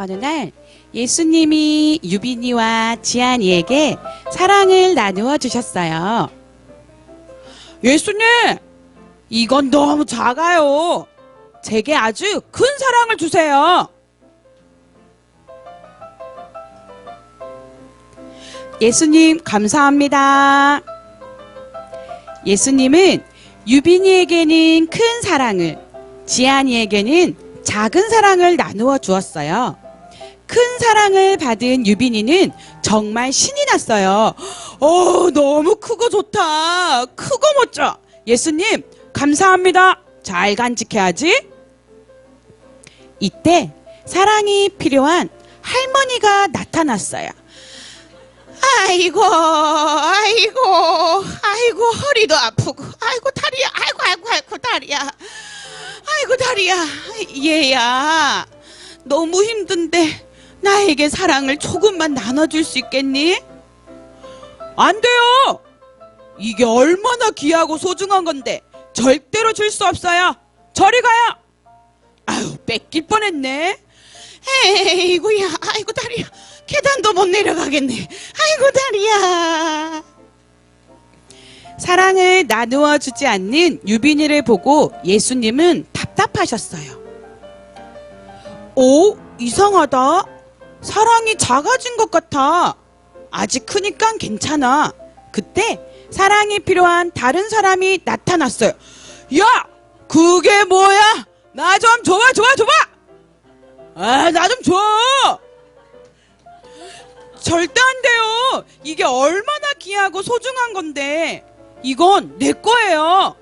어느 날 예수님이 유빈이와 지안이에게 사랑을 나누어 주셨어요. 예수님, 이건 너무 작아요. 제게 아주 큰 사랑을 주세요. 예수님, 감사합니다. 예수님은 유빈이에게는 큰 사랑을, 지안이에게는 작은 사랑을 나누어 주었어요. 큰 사랑을 받은 유빈이는 정말 신이 났어요. 어, 너무 크고 좋다. 크고 멋져. 예수님, 감사합니다. 잘 간직해야지. 이때 사랑이 필요한 할머니가 나타났어요. 아이고, 아이고, 아이고, 허리도 아프고, 아이고, 다리야, 아이고, 아이고, 아이고, 다리야. 아이고, 다리야. 얘야, 너무 힘든데, 나에게 사랑을 조금만 나눠줄 수 있겠니? 안 돼요! 이게 얼마나 귀하고 소중한 건데, 절대로 줄 수 없어요. 저리 가요! 아유, 뺏길 뻔했네. 에이구야, 아이고, 다리야. 계단도 못 내려가겠네. 아이고, 다리야. 사랑을 나누어 주지 않는 유빈이를 보고 예수님은 답답하셨어요. 오, 이상하다. 사랑이 작아진 것 같아. 아직 크니까 괜찮아. 그때 사랑이 필요한 다른 사람이 나타났어요. 야! 그게 뭐야? 나 좀 줘봐, 줘봐, 줘봐! 아, 나 좀 줘! 절대 안 돼요! 이게 얼마나 귀하고 소중한 건데, 이건 내 거예요!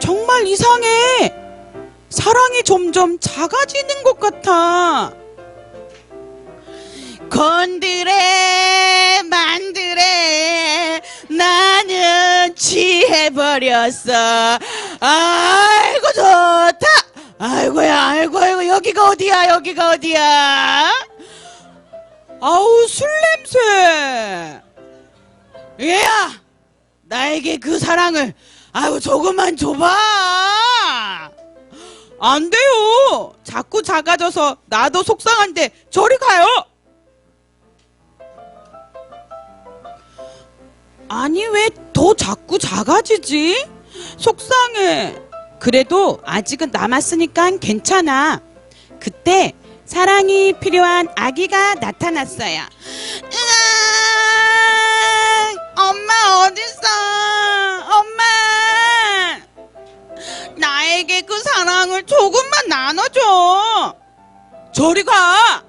정말 이상해! 사랑이 점점 작아지는 것 같아. 건드레 만드레 나는 취해버렸어. 아이고 좋다. 아이고야 아이고 아이고 여기가 어디야 여기가 어디야? 아우 술 냄새. 얘야 나에게 그 사랑을 아유 조금만 줘봐 안 돼요 자꾸 작아져서 나도 속상한데 저리 가요 아니 왜 더 자꾸 작아지지? 속상해. 그래도 아직은 남았으니까 괜찮아. 그때 사랑이 필요한 아기가 나타났어요. 저리 가.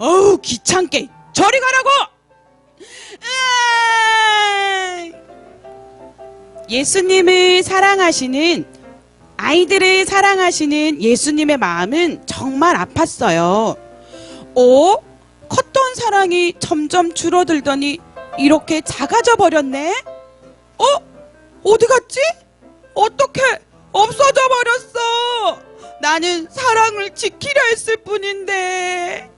어우 귀찮게. 저리 가라고. 예수님을 사랑하시는 아이들을 사랑하시는 예수님의 마음은 정말 아팠어요. 어? 컸던 사랑이 점점 줄어들더니 이렇게 작아져 버렸네? 어? 어디 갔지? 어떻게 없어져 버렸어? 나는 사랑을 지키려 했을 뿐인데.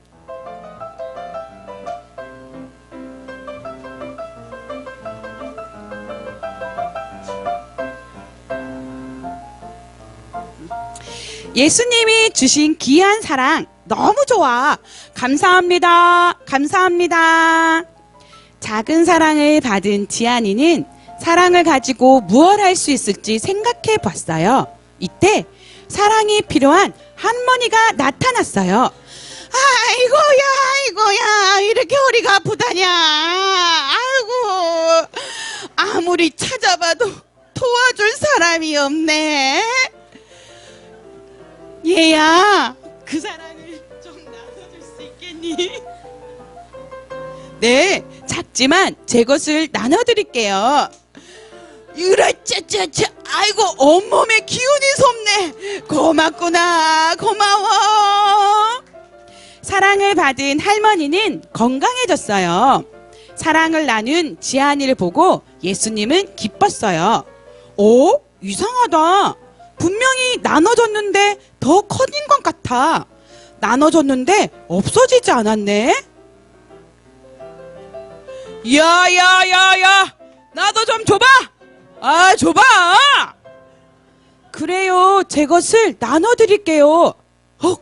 예수님이 주신 귀한 사랑 너무 좋아. 감사합니다. 감사합니다. 작은 사랑을 받은 지안이는 사랑을 가지고 무엇 할 수 있을지 생각해 봤어요. 이때 사랑이 필요한 할머니가 나타났어요. 아이고야, 아이고야, 이렇게 허리가 아프다냐. 아이고, 아무리 찾아봐도 도와줄 사람이 없네. 얘야, 그 사랑을 좀 나눠줄 수 있겠니? 네, 작지만 제 것을 나눠드릴게요. 으라짜짜짜, 아이고, 온몸에 기운이 솟네. 고맙구나, 고마워. 사랑을 받은 할머니는 건강해졌어요. 사랑을 나눈 지안이를 보고 예수님은 기뻤어요. 오, 이상하다. 분명히 나눠졌는데 더 커진 것 같아. 나눠졌는데 없어지지 않았네. 야야야야, 나도 좀 줘봐. 아, 줘봐. 그래요. 제 것을 나눠드릴게요. 어?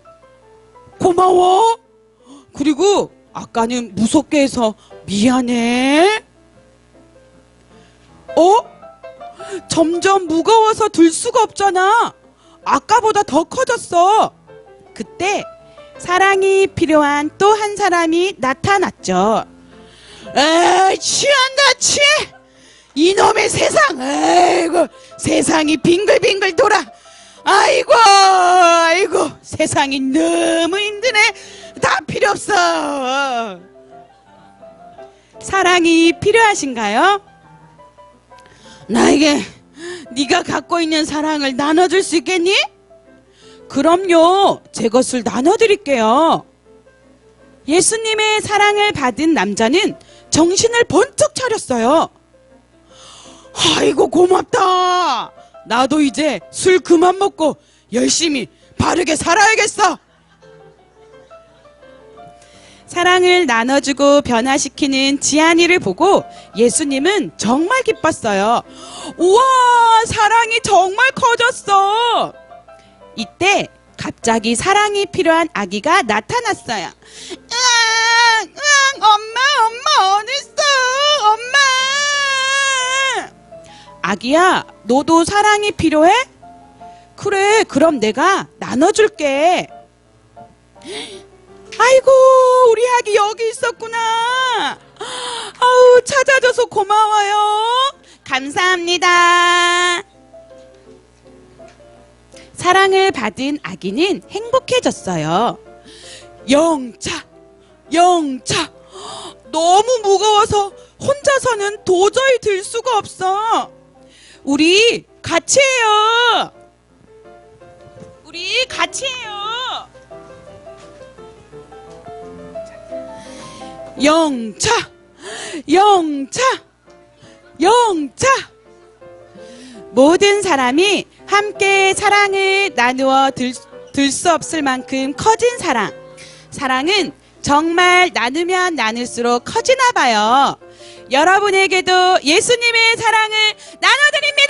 고마워. 그리고 아까는 무섭게 해서 미안해. 어? 점점 무거워서 들 수가 없잖아. 아까보다 더 커졌어. 그때 사랑이 필요한 또 한 사람이 나타났죠. 에이, 취한다, 취해! 이놈의 세상! 아이고, 세상이 빙글빙글 돌아! 아이고, 아이고, 세상이 너무 힘드네! 다 필요 없어! 사랑이 필요하신가요? 나에게 네가 갖고 있는 사랑을 나눠줄 수 있겠니? 그럼요, 제 것을 나눠드릴게요. 예수님의 사랑을 받은 남자는 정신을 번쩍 차렸어요. 아이고, 고맙다. 나도 이제 술 그만 먹고 열심히 바르게 살아야겠어. 사랑을 나눠주고 변화시키는 지안이를 보고 예수님은 정말 기뻤어요. 우와, 사랑이 정말 커졌어. 이때 갑자기 사랑이 필요한 아기가 나타났어요. 으앙, 으앙, 엄마, 엄마, 어딨어? 엄마! 아기야, 너도 사랑이 필요해? 그래, 그럼 내가 나눠줄게. 아이고, 우리 아기 여기 있었구나. 아우, 찾아줘서 고마워요. 감사합니다. 사랑을 받은 아기는 행복해졌어요. 영차, 영차. 너무 무거워서 혼자서는 도저히 들 수가 없어. 우리 같이 해요. 우리 같이 해요. 영차, 영차, 영차. 모든 사람이 함께 사랑을 나누어 들 수 없을 만큼 커진 사랑. 사랑은 정말 나누면 나눌수록 커지나 봐요. 여러분에게도 예수님의 사랑을 나눠드립니다!